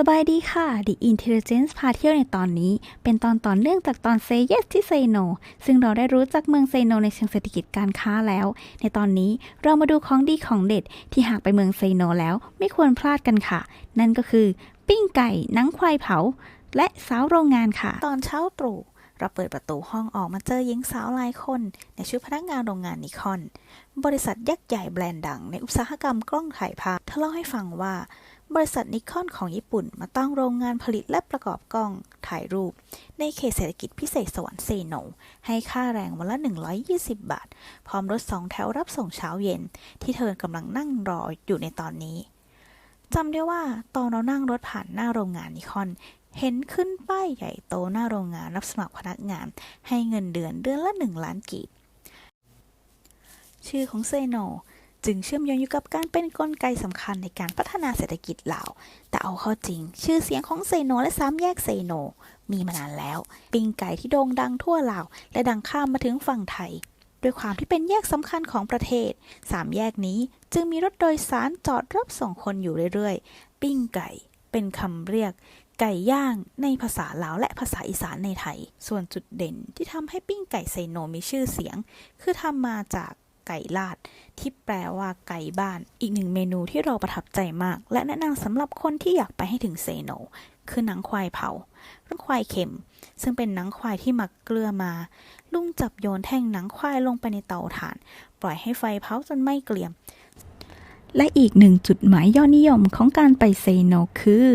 สบายดีค่ะ The Intelligence พาเที่ยวในตอนนี้ เป็นตอนต่อเนื่องจากตอน Say Yes ที่ Say No ซึ่งเราได้รู้จักเมือง Say No ในเชิงเศรษฐกิจการค้าแล้ว ในตอนนี้เรามาดูของดีของเด็ด ที่หากไปเมือง Say No แล้วไม่ควรพลาดกันค่ะ นั่นก็คือ ปิ้งไก่หนังควายเผา และสาวโรงงานค่ะ ตอนเช้าตรู่ เราเปิดประตูห้องออกมาเจอหญิงสาวหลายคน ในชุดพนักงานโรงงานนิคอน บริษัทยักษ์ใหญ่แบรนด์ดังในอุตสาหกรรมกล้องถ่ายภาพเธอเล่าให้ฟังว่า บริษัทนิคอนของญี่ปุ่นมาตั้งโรงงานผลิตและประกอบกล้องถ่ายรูป ในเขตเศรษฐกิจพิเศษสวรรค์เซโน ให้ค่าแรงวันละ 120 บาท พร้อมรถสองแถวรับส่งเช้าเย็น ที่เธอกำลังนั่งรออยู่ในตอนนี้จำได้ว่าตอนเรานั่งรถผ่านหน้าโรงงานนิคอน เห็นขึ้นป้ายใหญ่โตหน้าโรงงานรับสมัครพนักงาน ให้เงินเดือนเดือนละ1ล้านกีบ ชื่อของเซโนจึงเชื่อมโยงอยู่กับการเป็นนกลไกสำคัญในการพัฒนาเศรษฐกิจลาว แต่เอาเข้าจริง ชื่อเสียงของเซโนและสามแยกเซโน มีมานานแล้ว ปิ้งไก่ที่โด่งดังทั่วลาว และดังข้ามมาถึงฝั่งไทย ด้วยความที่เป็นแยกสำคัญของประเทศ สามแยกนี้จึงมีรถโดยสารจอดรับส่งคนอยู่เรื่อยๆ ปิ้งไก่เป็นคำเรียก ไก่ย่างในภาษาลาวและภาษาอีสานในไทย ส่วนจุดเด่นที่ทำให้ปิ้งไก่เซโนมีชื่อเสียง คือทำมาจากไก่ลาด ที่แปลว่าไก่บ้าน อีกหนึ่งเมนูที่เราประทับใจมาก และแนะนำสำหรับคนที่อยากไปให้ถึงเซโน คือหนังควายเผาหนังควายเค็ม ซึ่งเป็นหนังควายที่หมักเกลือมา ลุงจับโยนแท่งหนังควายลงไปในเตาถ่าน ปล่อยให้ไฟเผาจนไหม้เกลี่ยม และอีกหนึ่งจุดหมายยอดนิยมของการไปเซโนคือ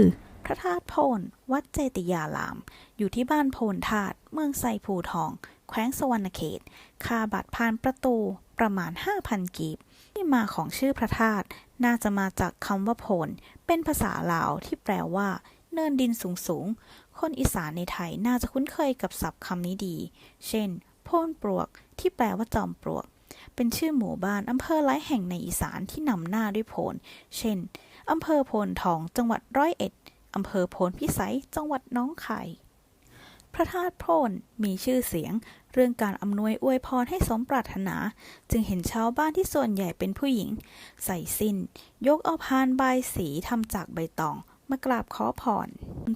ระธาตุโพนวัดเจติยาราม อยู่ที่บ้านโพนธาตุเมืองไซภูทอง แขวงสวรรณเขต คาบัตรผ่านประตูประมาณ 5,000 กีบ ที่มาของชื่อพระธาตุน่าจะมาจากคำว่าโพนเป็นภาษาลาวที่แปลว่า เนินดินสูงสูง คนอีสานในไทยน่าจะคุ้นเคยกับศัพท์คำนี้ดี เช่น โพนปลวก ที่แปลว่าจอมปลวก เป็นชื่อหมู่บ้านอำเภอหลายแห่งในอีสานที่นำหน้าด้วยโพน เช่นอำเภอโพนทอง จังหวัดร้อยเอ็ด อำเภอโพนพิสัย จังหวัดน้องคายพระธาตุโพนมีชื่อเสียง เรื่องการอำนวยอวยพรให้สมปรารถนา จึงเห็นชาวบ้านที่ส่วนใหญ่เป็นผู้หญิง ใส่สิ้น ยกเอาพานใบาสีทำจากใบตองมากราบขอพร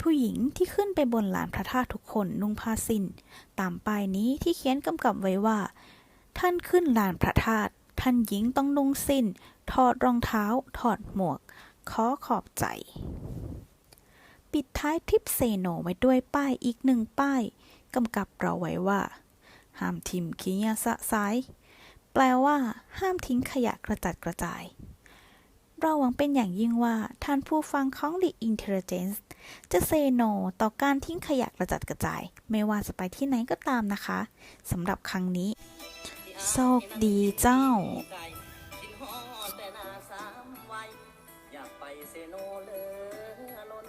ผู้หญิงที่ขึ้นไปบนลานพระธาตุทุกคนนุ่งผ้าสิ้น ตามป้ายนี้ที่เขียนกำกับไว้ว่า ท่านขึ้นลานพระธาตุท่านหญิงต้องนุ่งสิ้น ถอดรองเท้า ถอดหมวก ขอขอบใจ ปิดท้ายทริปเซโนไว้ด้วยป้ายอีกหนึ่งป้ายกำกับเราไว้ว่า ห้ามทิมขี้ยาสะสายแปลว่า ห้ามทิ้งขยะกระจัดกระจาย เราหวังเป็นอย่างยิ่งว่าท่านผู้ฟังของ The Intelligence จะเซโนต่อการทิ้งขยะกระจัดกระจาย ไม่ว่าจะไปที่ไหนก็ตามนะคะสำหรับครั้งนี้ โชคดีเจ้า อยากไปเซโนเลือล้น